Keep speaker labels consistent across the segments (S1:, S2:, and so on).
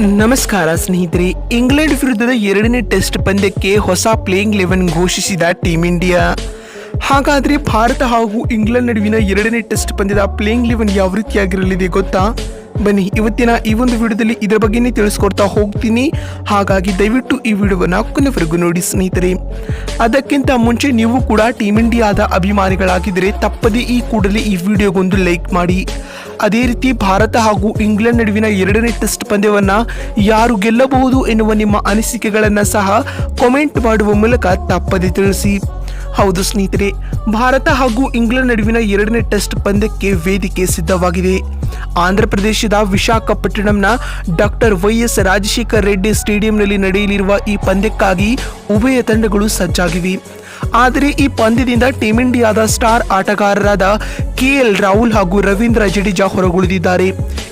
S1: ನಮಸ್ಕಾರ ಸ್ನೇಹಿತರೆ, ಇಂಗ್ಲೆಂಡ್ ವಿರುದ್ಧದ ಎರಡನೇ ಟೆಸ್ಟ್ ಪಂದ್ಯಕ್ಕೆ ಹೊಸ ಪ್ಲೇಯಿಂಗ್ ಲೆವೆನ್ ಘೋಷಿಸಿದ ಟೀಮ್ ಇಂಡಿಯಾ. ಹಾಗಾದ್ರೆ ಭಾರತ ಹಾಗೂ ಇಂಗ್ಲೆಂಡ್ ನಡುವಿನ ಎರಡನೇ ಟೆಸ್ಟ್ ಪಂದ್ಯದ ಪ್ಲೇಯಿಂಗ್ ಲೆವೆನ್ ಯಾವ ರೀತಿಯಾಗಿರಲಿದೆ ಗೊತ್ತಾ? ಬನ್ನಿ, ಇವತ್ತಿನ ಈ ಒಂದು ವಿಡಿಯೋದಲ್ಲಿ ಇದರ ಬಗ್ಗೆನೇ ತಿಳಿಸ್ಕೊಡ್ತಾ ಹೋಗ್ತೀನಿ. ಹಾಗಾಗಿ ದಯವಿಟ್ಟು ಈ ವಿಡಿಯೋವನ್ನು ಕೊನೆವರೆಗೂ ನೋಡಿ ಸ್ನೇಹಿತರೆ. ಅದಕ್ಕಿಂತ ಮುಂಚೆ ನೀವು ಕೂಡ ಟೀಮ್ ಇಂಡಿಯಾದ ಅಭಿಮಾನಿಗಳಾಗಿದ್ದರೆ ತಪ್ಪದೇ ಈ ಕೂಡಲೇ ಈ ವಿಡಿಯೋಗೊಂದು ಲೈಕ್ ಮಾಡಿ. ಅದೇ ರೀತಿ ಭಾರತ ಹಾಗೂ ಇಂಗ್ಲೆಂಡ್ ನಡುವಿನ ಎರಡನೇ ಟೆಸ್ಟ್ ಪಂದ್ಯವನ್ನ ಯಾರು ಗೆಲ್ಲಬಹುದು ಎನ್ನುವ ನಿಮ್ಮ ಅನಿಸಿಕೆಗಳನ್ನು ಸಹ ಕಾಮೆಂಟ್ ಮಾಡುವ ಮೂಲಕ ತಪ್ಪದೆ ತಿಳಿಸಿ. ಹೌದು ಸ್ನೇಹಿತರೆ, ಭಾರತ ಹಾಗೂ ಇಂಗ್ಲೆಂಡ್ ನಡುವಿನ ಎರಡನೇ ಟೆಸ್ಟ್ ಪಂದ್ಯಕ್ಕೆ ವೇದಿಕೆ ಸಿದ್ಧವಾಗಿದೆ. ಆಂಧ್ರ ಪ್ರದೇಶದ ವಿಶಾಖಪಟ್ಟಣಂನ doctor Y S Rajashekar Reddy ಸ್ಟೇಡಿಯಂನಲ್ಲಿ ನಡೆಯಲಿರುವ ಈ ಪಂದ್ಯಕ್ಕಾಗಿ ಉಭಯ ತಂಡಗಳು ಸಜ್ಜಾಗಿವೆ. ಆದರೆ ಈ ಪಂದ್ಯದಿಂದ ಟೀಮ್ ಇಂಡಿಯಾದ ಸ್ಟಾರ್ ಆಟಗಾರರಾದ ಕೆಎಲ್ ರಾಹುಲ್ ಹಾಗೂ ರವೀಂದ್ರ ಜಡೇಜಾ ಹೊರಗುಳಿದಿದ್ದಾರೆ.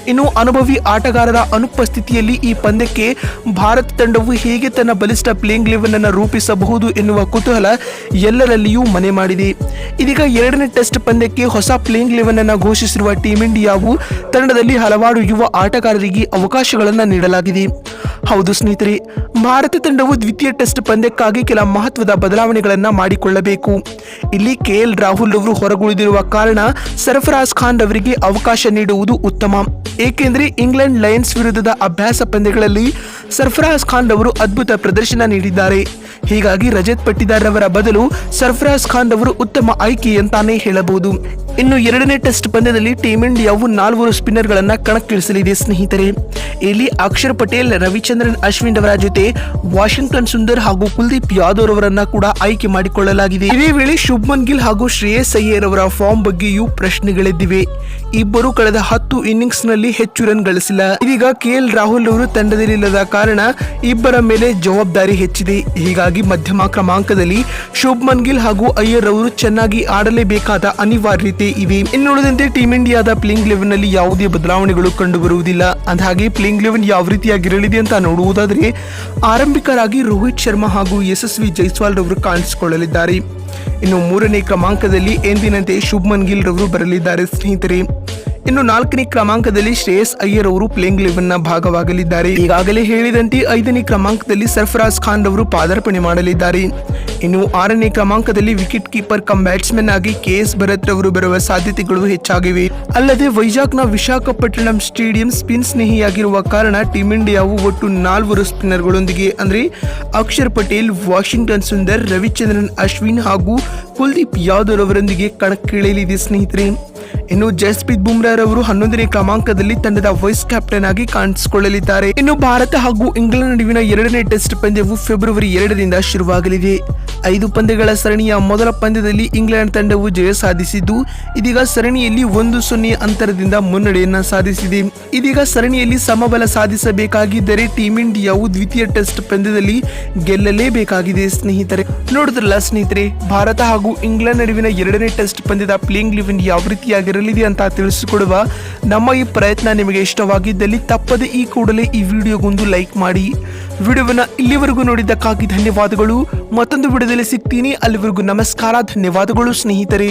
S1: ಇನ್ನು ಅನುಭವಿ ಆಟಗಾರರ ಅನುಪಸ್ಥಿತಿಯಲ್ಲಿ ಈ ಪಂದ್ಯಕ್ಕೆ ಭಾರತ ತಂಡವು ಹೇಗೆ ತನ್ನ ಬಲಿಷ್ಠ ಪ್ಲೇಯಿಂಗ್ ಲೆವೆನ್ ಅನ್ನು ರೂಪಿಸಬಹುದು ಎನ್ನುವ ಕುತೂಹಲ ಎಲ್ಲರಲ್ಲಿಯೂ ಮನೆ ಮಾಡಿದೆ. ಇದೀಗ ಎರಡನೇ ಟೆಸ್ಟ್ ಪಂದ್ಯಕ್ಕೆ ಹೊಸ ಪ್ಲೇಯಿಂಗ್ ಲೆವೆನ್ ಅನ್ನು ಘೋಷಿಸಿರುವ ಟೀಮ್ ಇಂಡಿಯಾವು ತಂಡದಲ್ಲಿ ಹಲವಾರು ಯುವ ಆಟಗಾರರಿಗೆ ಅವಕಾಶಗಳನ್ನು ನೀಡಲಾಗಿದೆ. ಹೌದು ಸ್ನೇಹಿತರೆ ಭಾರತ ತಂಡವು ದ್ವಿತೀಯ ಟೆಸ್ಟ್ ಪಂದ್ಯಕ್ಕಾಗಿ ಕೆಲ ಮಹತ್ವದ ಬದಲಾವಣೆಗಳನ್ನು ಮಾಡಿಕೊಳ್ಳಬೇಕು. ಇಲ್ಲಿ ಕೆಎಲ್ ರಾಹುಲ್ ಅವರು ಹೊರಗುಳಿದಿರುವ ಕಾರಣ ಸರ್ಫರಾಜ್ ಖಾನ್ ಅವರಿಗೆ ಅವಕಾಶ ನೀಡುವುದು ಉತ್ತಮ. ಏಕೆಂದರೆ ಇಂಗ್ಲೆಂಡ್ ಲಯನ್ಸ್ ವಿರುದ್ಧದ ಅಭ್ಯಾಸ ಪಂದ್ಯಗಳಲ್ಲಿ ಸರ್ಫರಾಜ್ ಖಾನ್ ಅವರು ಅದ್ಭುತ ಪ್ರದರ್ಶನ ನೀಡಿದ್ದಾರೆ. ಹೀಗಾಗಿ ರಜತ್ ಪಟ್ಟಿದಾರ್ ಅವರ ಬದಲು ಸರ್ಫರಾಜ್ ಖಾನ್ ಅವರು ಉತ್ತಮ ಆಯ್ಕೆ ಅಂತಾನೆ ಹೇಳಬಹುದು. ಇನ್ನು ಎರಡನೇ ಟೆಸ್ಟ್ ಪಂದ್ಯದಲ್ಲಿ ಟೀಮ್ ಇಂಡಿಯಾವು ನಾಲ್ವರು ಸ್ಪಿನ್ನರ್ಗಳನ್ನು ಕಣಕ್ಕಿಳಿಸಲಿದೆ ಸ್ನೇಹಿತರೆ. ಇಲ್ಲಿ ಅಕ್ಷರ್ ಪಟೇಲ್, ರವಿಚಂದ್ರನ್, ಅಶ್ವಿನ್ ಅವರ ಜೊತೆ ವಾಷಿಂಗ್ಟನ್ ಸುಂದರ್ ಹಾಗೂ ಕುಲ್ದೀಪ್ ಯಾದವ್ ಅವರನ್ನ ಕೂಡ ಆಯ್ಕೆ ಮಾಡಿಕೊಳ್ಳಲಾಗಿದೆ. ಇದೇ ವೇಳೆ ಶುಭ್ಮನ್ ಗಿಲ್ ಹಾಗೂ ಶ್ರೇಯಸ್ ಅಯ್ಯರ್ ಅವರ ಫಾರ್ಮ್ ಬಗ್ಗೆಯೂ ಪ್ರಶ್ನೆಗಳಿದ್ದಿವೆ. ಇಬ್ಬರು ಕಳೆದ ಹತ್ತು ಇನ್ನಿಂಗ್ಸ್ನಲ್ಲಿ ಹೆಚ್ಚು ರನ್ ಗಳಿಸಿಲ್ಲ. ಇದೀಗ ಕೆಎಲ್ ರಾಹುಲ್ ಅವರು ತಂಡದಲ್ಲಿಲ್ಲದ ಕಾರಣ ಇಬ್ಬರ ಮೇಲೆ ಜವಾಬ್ದಾರಿ ಹೆಚ್ಚಿದೆ. ಹೀಗಾಗಿ ಮಧ್ಯಮ ಕ್ರಮಾಂಕದಲ್ಲಿ ಶುಭ್ಮನ್ ಗಿಲ್ ಹಾಗೂ ಅಯ್ಯರ್ ಅವರು ಚೆನ್ನಾಗಿ ಆಡಲೇಬೇಕಾದ ಅನಿವಾರ್ಯತೆ ಇವೆ. ಇನ್ನುಳಿದಂತೆ ಟೀಮ್ ಇಂಡಿಯಾದ ಪ್ಲೇಯಿಂಗ್ ಲೆವೆನ್ನಲ್ಲಿ ಯಾವುದೇ ಬದಲಾವಣೆಗಳು ಕಂಡುಬರುವುದಿಲ್ಲ. ಅಂದ ಹಾಗೆ ಪ್ಲೇಯಿಂಗ್ ಲೆವೆನ್ ಯಾವ ರೀತಿಯಾಗಿರಲಿದೆ ಅಂತ ನೋಡುವುದಾದರೆ ಆರಂಭಿಕರಾಗಿ ರೋಹಿತ್ ಶರ್ಮಾ ಹಾಗೂ ಯಶಸ್ವಿ ಜೈಸ್ವಾಲ್ ರವರು ಕಾಣಿಸಿಕೊಳ್ಳಲಿದ್ದಾರೆ. ಇನ್ನು ಮೂರನೇ ಕ್ರಮಾಂಕದಲ್ಲಿ ಎಂದಿನಂತೆ ಶುಭ್ಮನ್ ಗಿಲ್ ರವರು ಬರಲಿದ್ದಾರೆ. ಸ್ನೇಹಿತರೆ ಇನ್ನು ನಾಲ್ಕನೇ ಕ್ರಮಾಂಕದಲ್ಲಿ ಶ್ರೇಯಸ್ ಅಯ್ಯರ್ ಅವರು ಪ್ಲೇಯಿಂಗ್ ಲೆವೆನ್ನ ಭಾಗವಾಗಲಿದ್ದಾರೆ. ಈಗಾಗಲೇ ಹೇಳಿದಂತೆ ಐದನೇ ಕ್ರಮಾಂಕದಲ್ಲಿ ಸರ್ಫರಾಜ್ ಖಾನ್ ರವರು ಪಾದಾರ್ಪಣೆ ಮಾಡಲಿದ್ದಾರೆ. ಇನ್ನು ಆರನೇ ಕ್ರಮಾಂಕದಲ್ಲಿ ವಿಕೆಟ್ ಕೀಪರ್ ಕಮ್ ಬ್ಯಾಟ್ಸ್ಮನ್ ಆಗಿ ಕೆ ಎಸ್ ಭರತ್ ರವರು ಬರುವ ಸಾಧ್ಯತೆಗಳು ಹೆಚ್ಚಾಗಿವೆ. ಅಲ್ಲದೆ ವೈಜಾಗ್ನ ವಿಶಾಖಪಟ್ಟಣಂ ಸ್ಟೇಡಿಯಂ ಸ್ಪಿನ್ ಸ್ನೇಹಿಯಾಗಿರುವ ಕಾರಣ ಟೀಮ್ ಇಂಡಿಯಾವು ಒಟ್ಟು ನಾಲ್ವರು ಸ್ಪಿನ್ನರ್ಗಳೊಂದಿಗೆ ಅಂದ್ರೆ ಅಕ್ಷರ್ ಪಟೇಲ್, ವಾಷಿಂಗ್ಟನ್ ಸುಂದರ್, ರವಿಚಂದ್ರನ್, ಅಶ್ವಿನ್ ಹಾಗೂ ಕುಲ್ದೀಪ್ ಯಾದವ್ ಅವರೊಂದಿಗೆ ಕಣಕ್ಕಿಳಿಯಲಿದೆ ಸ್ನೇಹಿತರೆ. ಇನ್ನು ಜಸ್ಪ್ರೀತ್ ಬುಮ್ರಾ ಅವರು ಹನ್ನೊಂದನೇ ಕ್ರಮಾಂಕದಲ್ಲಿ ತಂಡದ ವೈಸ್ ಕ್ಯಾಪ್ಟನ್ ಆಗಿ ಕಾಣಿಸಿಕೊಳ್ಳಲಿದ್ದಾರೆ. ಇನ್ನು ಭಾರತ ಹಾಗೂ ಇಂಗ್ಲೆಂಡ್ ನಡುವಿನ ಎರಡನೇ ಟೆಸ್ಟ್ ಪಂದ್ಯವು ಫೆಬ್ರವರಿ ಎರಡರಿಂದ ಶುರುವಾಗಲಿದೆ. ಐದು ಪಂದ್ಯಗಳ ಸರಣಿಯ ಮೊದಲ ಪಂದ್ಯದಲ್ಲಿ ಇಂಗ್ಲೆಂಡ್ ತಂಡವು ಜಯ ಸಾಧಿಸಿದ್ದು, ಇದೀಗ ಸರಣಿಯಲ್ಲಿ ಒಂದು ಸೊನ್ನೆ ಅಂತರದಿಂದ ಮುನ್ನಡೆಯನ್ನ ಸಾಧಿಸಿದೆ. ಇದೀಗ ಸರಣಿಯಲ್ಲಿ ಸಮಬಲ ಸಾಧಿಸಬೇಕಾಗಿದ್ದರೆ ಟೀಮ್ ಇಂಡಿಯಾವು ದ್ವಿತೀಯ ಟೆಸ್ಟ್ ಪಂದ್ಯದಲ್ಲಿ ಗೆಲ್ಲಲೇಬೇಕಾಗಿದೆ ಸ್ನೇಹಿತರೆ. ನೋಡಿದ್ರಲ್ಲ ಸ್ನೇಹಿತರೆ, ಭಾರತ ಹಾಗೂ ಇಂಗ್ಲೆಂಡ್ ನಡುವಿನ ಎರಡನೇ ಟೆಸ್ಟ್ ಪಂದ್ಯದ ಪ್ಲೇಯಿಂಗ್ ಲೆವೆನ್ ಯಾವ ರೀತಿಯಾಗಿರಲಿದೆ ಅಂತ ತಿಳಿಸಿಕೊಡುವ ನಮ್ಮ ಈ ಪ್ರಯತ್ನ ನಿಮಗೆ ಇಷ್ಟವಾಗಿದ್ದಲ್ಲಿ ತಪ್ಪದೆ ಈ ಕೂಡಲೇ ಈ ವಿಡಿಯೋಗೊಂದು ಲೈಕ್ ಮಾಡಿ. ವಿಡಿಯೋವನ್ನ ಇಲ್ಲಿವರೆಗೂ ನೋಡಿದ್ದಕ್ಕಾಗಿ ಧನ್ಯವಾದಗಳು. ಮತ್ತೊಂದು ವಿಡಿಯೋದಲ್ಲಿ ಸಿಗ್ತೀನಿ. ಅಲ್ಲಿವರೆಗೂ ನಮಸ್ಕಾರ. ಧನ್ಯವಾದಗಳು ಸ್ನೇಹಿತರೆ.